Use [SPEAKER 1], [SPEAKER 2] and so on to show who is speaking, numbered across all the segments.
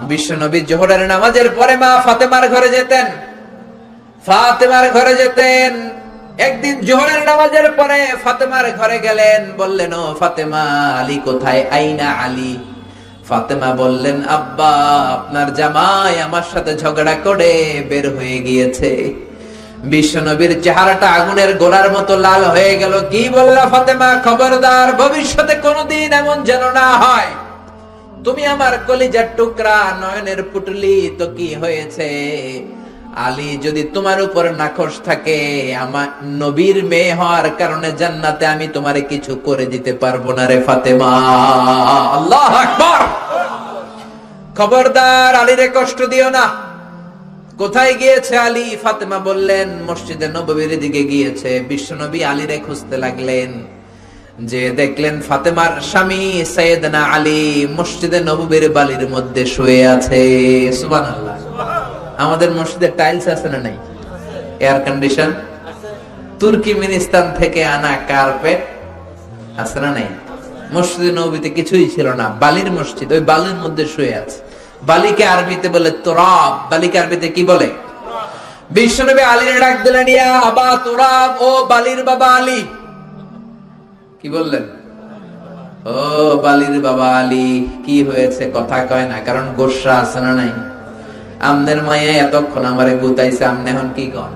[SPEAKER 1] বিশ্ব নবী জোহরের নামাজের পরে মা ফাতেমার ঘরে যেতেন। ফাতেমার ঘরে যেতেন। একদিন জোহরের নামাজের পরে ফাতেমার ঘরে গেলেন, বললেন, ও ফাতেমা, আলী কোথায়? আইনা আলী? ফাতেমা বললেন, আব্বা, আপনার জামাই আমার সাথে ঝগড়া করে বের হয়ে গিয়েছে। বিশ্বনবীর চেহারাটা আগুনের গোলার মতো লাল হয়ে গেল। কি বললা ফাতেমা? খবরদার, ভবিষ্যতে কোনোদিন এমন যেন না হয়। তুমি আমার কলিজার টুকরা, নয়নের পুটলি তো কি হয়েছে? আলী, যদি তোমার উপর নাখোশ থাকে, আমার নবীর মেয়ে হওয়ার কারণে জান্নাতে আমি তোমারে কিছু করে দিতে পারব না রে ফাতেমা। আল্লাহ আকবার! খবরদার, আলীরে কষ্ট দিও না। কোথায় গিয়েছে আলী? ফাতেমা বললেন, মসজিদে নববীর দিকে গিয়েছে। বিশ্বনবী আলীরে খুঁজতে লাগলেন। যে দেখলেন ফাতেমার স্বামী সৈয়দনা আলী মসজিদে নববীর বালির মধ্যে শুয়ে আছে। সুবহানাল্লাহ। আমাদের মসজিদে টাইলস আছে না নাই? Air condition? তুর্কিমিনিস্তান থেকে আনা কার্পেট আছে না নাই? মসজিদে নবীতে কিছুই ছিল না। বালির মসজিদ, ওই বালির মধ্যে শুয়ে আছে। বালিকে আরবিতে বলে তোরাব। বালিকে আরবিতে কি বলে? বিশ্বনবী আলীর ডাক দিলেন, ইয়া আবা তোরাব, ও বালির বাবা আলী। কি বললেন? ও বালির বাবা আলী, কি হয়েছে কথা কয় না, কারণ গোসা আছে না নাই? আমনের মায়া এতক্ষণ আমারে গুতাইছে আমনে এখন কি কন?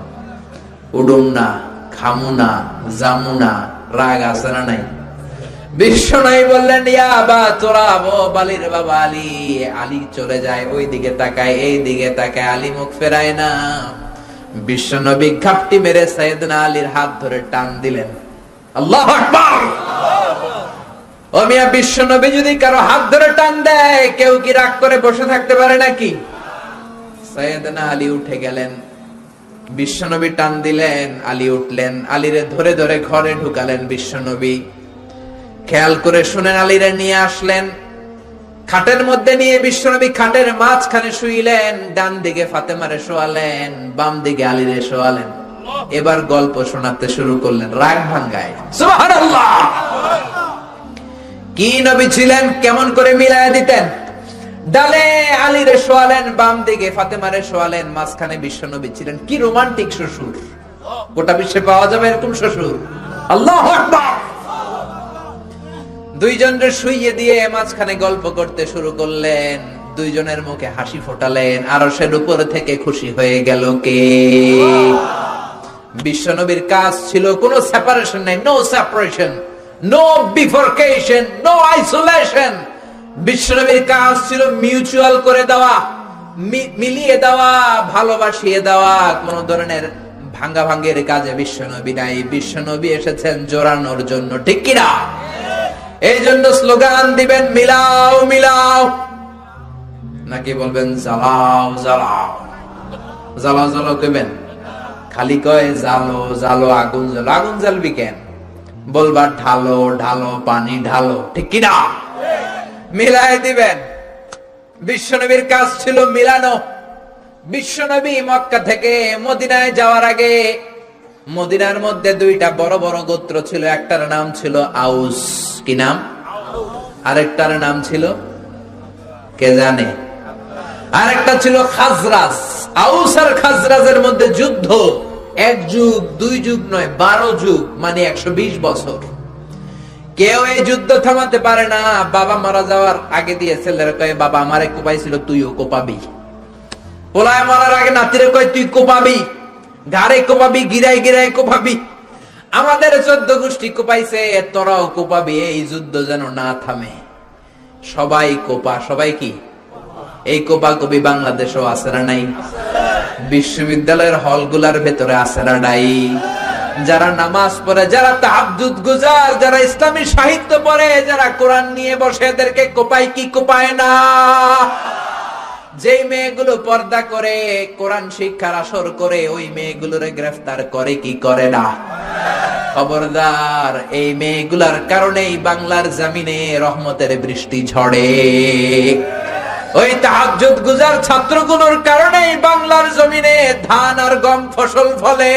[SPEAKER 1] উডুম না, খামু না, জামু না, রাগ আছে না নাই? বিশ্ব নাই বললেন, ইয়া বা তোরা ও বালির বাবা আলী আলী চলে যায় ওই দিকে তাকায় এই দিকে তাকায়, আলী মুখ ফেরায় না। বিশ্ব নবী ঘাপটি মেরে সাইয়েদনা আলীর হাত ধরে টান দিলেন। আল্লাহ আকবার। ও মিয়া বিশ্ব নবী যদি কারও হাত ধরে টান দেয়, কেউ কি রাগ করে বসে থাকতে পারে নাকি? সৈয়দনা আলী উঠে গেলেন। বিশ্বনবী টান দিলেন, আলী উঠলেন, আলীরে ধরে ধরে ঘরে ঢুকালেন বিশ্বনবী। খেয়াল করে শুনেন, আলীরে নিয়ে আসলেন। খাটের মধ্যে নিয়ে বিশ্বনবী খাটের মাঝখানে শুইলেন ডান দিকে ফাতেমারে শোয়ালেন বাম দিকে আলীরে শোয়ালেন। এবার গল্প শোনাতে শুরু করলেন রাগ ভাঙ্গায়। কি নবী ছিলেন? কেমন করে মিলায় দিতেন? ডালে আলীরে শোয়ালেন বাম দিকে ফাতেমারে শোয়ালেন মাঝখানে বিশ্বনবী ছিলেন। কি রোমান্টিক শ্বশুর। গোটা বিশ্বে পাওয়া যাবে এরকম শ্বশুর। আল্লাহ আকবার! শুইয়ে দিয়ে মাঝখানে গল্প করতে শুরু করলেন। দুইজনের মুখে হাসি ফোটালেন। আরও সের উপরে থেকে খুশি হয়ে গেল কে? বিশ্বনবীর কাজ ছিল কোনো সেপারেশন নাই no separation no bifurcation no isolation বিশ্বনবীর কাজ ছিল মিউচুয়াল করে দেওয়া মিলিয়ে দেওয়া ভালোবাসিয়ে দেওয়া কোন ধরনের ভাঙ্গা ভাঙ্গের কাজে বিশ্বনবী নাই বিশ্বনবী এসেছেন জোরানোর জন্য ঠিক কিনা এই জন্য স্লোগান দিবেন মিলাও মিলাও নাকি বলবেন জ্বালাও জ্বালাও জ্বালাও জ্বালাও কইবেন খালি কয়, জালো জালো, আগুন জ্বালো। আগুন জ্বালবি কেন? বলবা, ঢালো ঢালো, পানি ঢালো। ঠিক কিনা? মিলাই দিবেন। বিশ্বনবীর কাজ ছিল মিলানো। বিশ্বনবী মক্কা থেকে মদিনায় যাওয়ার আগে মদিনার মধ্যে দুইটা বড় বড় গোত্র ছিল। একটার নাম ছিল আউস। কি নাম? আরেকটার নাম ছিল কে জানে? আরেকটা ছিল খাজরাজ। আউস আর খাজরাজের মধ্যে যুদ্ধ এক যুগ, দুই যুগ নয়, বারো যুগ মানে একশো বিশ বছর। কেউ এই যুদ্ধ থামাতে পারে না, বাবা মারা যাওয়ার আগে দিয়ে ছেলেরা কয়ে, বাবা, আমারে কোপাইছিল, তুইও কোপাবি। পোলায় মারার আগে নাতিরে কয়, তুই কোপাবি, ঘাড়ে কোপাবি গিরাই গিরাই কোপাবি। আমাদের চোদ্দ গোষ্ঠী কোপাইছে, তোরাও কোপাবি, এই যুদ্ধ যেন না থামে। সবাই কোপা, সবাই কি? এই কোপা কবি বাংলাদেশও আছে না নাই। বিশ্ববিদ্যালয়ের হলগুলার ভেতরে আছে না নাই। যারা নামাজ পড়ে, যারা তাহাজ্জুদ গুজার, যারা ইসলামী সাহিত্য পড়ে, যারা কোরআন নিয়ে বসে, এদেরকে কোপায় কি কোপায় না? যেই মেয়েগুলো পর্দা করে, কোরআন শিক্ষার আসর করে, ওই মেয়েগুলোরে গ্রেফতার করে কি করে না? খবরদার, এই মেয়েগুলার কারণেই বাংলার জমিনে রহমতের বৃষ্টি ঝড়ে। ওই তাহাজুদ গুজার ছাত্রগুলোর কারণেই বাংলার জমিনে ধান আর গম ফসল ফলে।